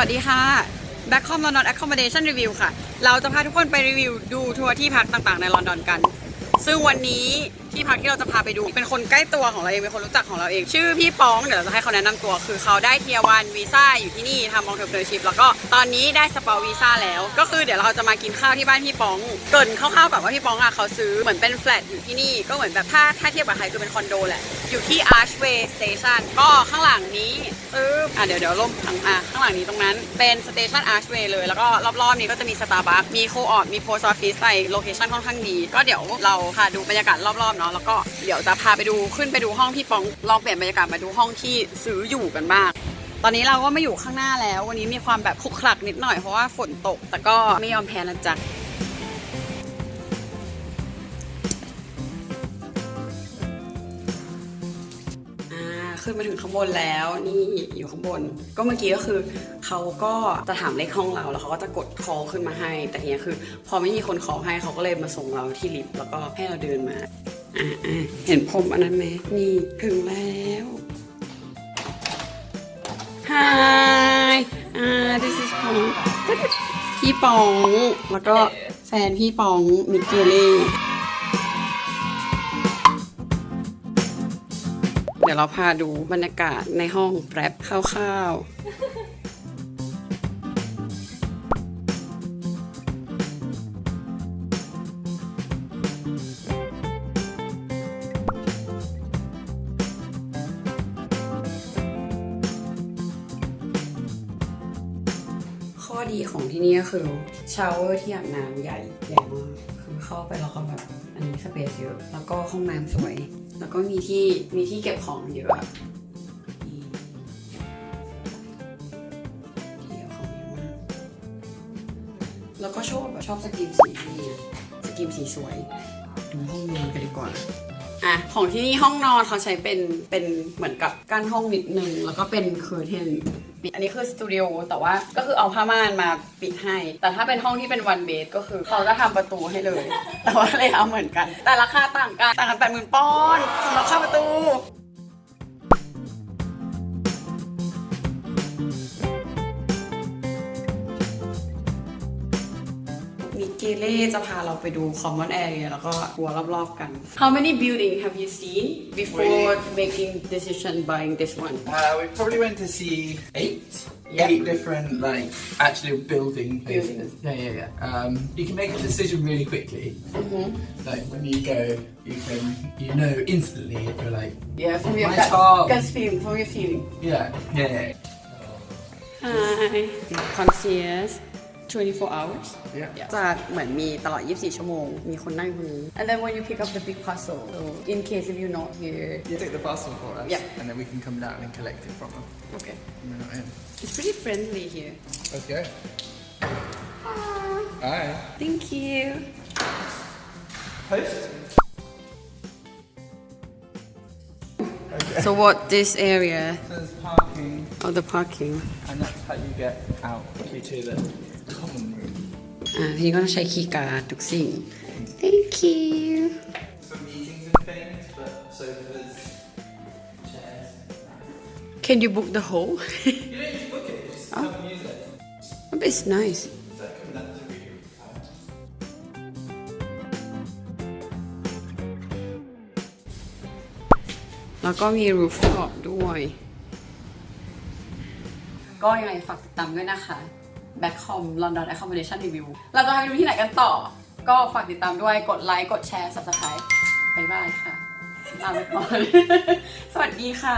วัสดีค่ะ Back Home London Accommodation Review ค่ะ เราจะพาทุกคนไปรีวิวดูทัวร์ที่พักต่างๆในลอนดอนกัน ซึ่งวันนี้ที่พักที่เราจะพาไปดู เป็นคนใกล้ตัวของเราเองเป็นคนรู้จักของเราเอง ชื่อพี่ป้องเดี๋ยวเราจะให้เขาแนะนำตัว คือเขาได้เทียวันวีซ่าอยู่ที่นี่ทำมองเทอร์เพลชิพแล้วก็ตอนนี้ได้สปาวีซ่าแล้ว ก็คือเดี๋ยวเราจะมากินข้าวที่บ้านพี่ป้องเกินคร่าวๆแบบว่าพี่ป้องอะเขาซื้อเหมือนเป็นแฟลตอยู่ที่นี่ก็เหมือนแบบถ้าถ้าเทียบกับไทยคือเป็นคอนโดแหละอยู่ที่ Archway Station ก็ข้างหลังนี้ปึ๊บอะเดี๋ยวเดี๋ยวล่มข้างอะข้างหลังนี้ตรงนั้นเป็นสเตชัน Archway เลย แล้วก็รอบๆนี้ก็จะมี Starbucks มีโคออดมี Post Office ไปโลเคชั่นค่อนข้างดี ก็เดี๋ยวเราพาดูบรรยากาศรอบๆเนาะแล้วก็เดี๋ยวจะพาไปดูขึ้นไปดูห้องพี่ปองลองเปลี่ยนบรรยากาศมาดูห้องที่ซื้ออยู่กันบ้าง ตอนนี้เราก็ไม่อยู่ข้างหน้าแล้ว วันนี้มีความแบบคลุกคลักนิดหน่อยเพราะว่าฝนตก แต่ก็ไม่ยอมแพ้นะจ๊ะอ่าขึ้นมาถึงข้างบนแล้วนี่อยู่ข้างบน ก็เมื่อกี้ก็คือเขาก็จะถามเลขห้องเราแล้วเขาก็จะกดคอขึ้นมาให้ แต่ทีเนี้ยคือ พอไม่มีคนคอให้เขาก็เลยมาส่งเราที่ลิฟต์แล้วก็ให้เราเดินมา อ่าอ่าเห็นพรมอันนั้นไหมนี่ถึงแล้ว Hi อ่า this is ปองพี่ปอง แล้วก็แฟนพี่ปองมิกเกเล่เดี๋ยวเราพาดูบรรยากาศในห้องแป๊บคร่าวๆ อดีของที่นี่ก็คือชาวเวอร์ที่อาบน้ำใหญ่ใหญ่มากคือเข้าไปแล้วก็แบบอันนี้สเปซเยอะแล้วก็ห้องน้ำสวย แล้วก็มีที่มีที่เก็บของเยอะอะนี่ที่เก็บของเยอะมากแล้วก็ชอบแบบชอบสกรีนสีที่นี่สกรีนสีสวยดูห้องนอนกันดีกว่าอะของที่นี่ห้องนอนเขาใช้เป็นเป็นเหมือนกับกั้นห้องนิดนึงแล้วก็เป็นเคอร์เทน ปิด อันนี้คือสตูดิโอแต่ว่าก็คือเอาผ้าม่านมาปิดให้ แต่ถ้าเป็นห้องที่เป็นวันเบดก็คือเขาจะทำประตูให้เลย แต่ว่าเลยเอาเหมือนกัน แต่ราคาต่างกันต่างกันแปดหมื่นปอนด์สำหรับค่าประตู เกเล่จะพาเราไปดู common area แล้วก็ทัวร์รอบๆกัน How many building have you seen before making decision buying this one Uh, we probably went to see eight, Yeah. eight different like actual building places. Buildings. Yeah, yeah, yeah. Um, you can make a decision really quickly. Like when you go, you can you know instantly if you're like Yeah from your My gut, child. gut feeling from your feeling yeah, yeah, yeah. Hi concierge 24 hours Yeah. จะเหมือนมีตลอด 24 ชั่วโมง มีคนนั่งคนนี้ and then when you pick up the big parcel so in case if you're not here You take the parcel for us, Yeah. and then we can come down and collect it from them. okay when we're not in. it's pretty friendly here Let's go. Hi. thank you Post. so what this area There's parking, of the parking and that's how you get out quickly อ่าทีนี้ก็ต้องใช้คีย์การ์ดทุกสิ่ง thank you For meetings and things, but sofas, chairs. can you book the whole You don't need to book it, just come and use it. but it's nice แล้วก็มี rooftop ด้วย ก็ยังไงฝากติดตามด้วยนะคะ Backcom London Accommodation Review เราจะพาไปดูที่ไหนกันต่อ ก็ฝากติดตามด้วยกดไลค์ กดแชร์ subscribe บ๊ายบายค่ะลาไปก่อน สวัสดีค่ะ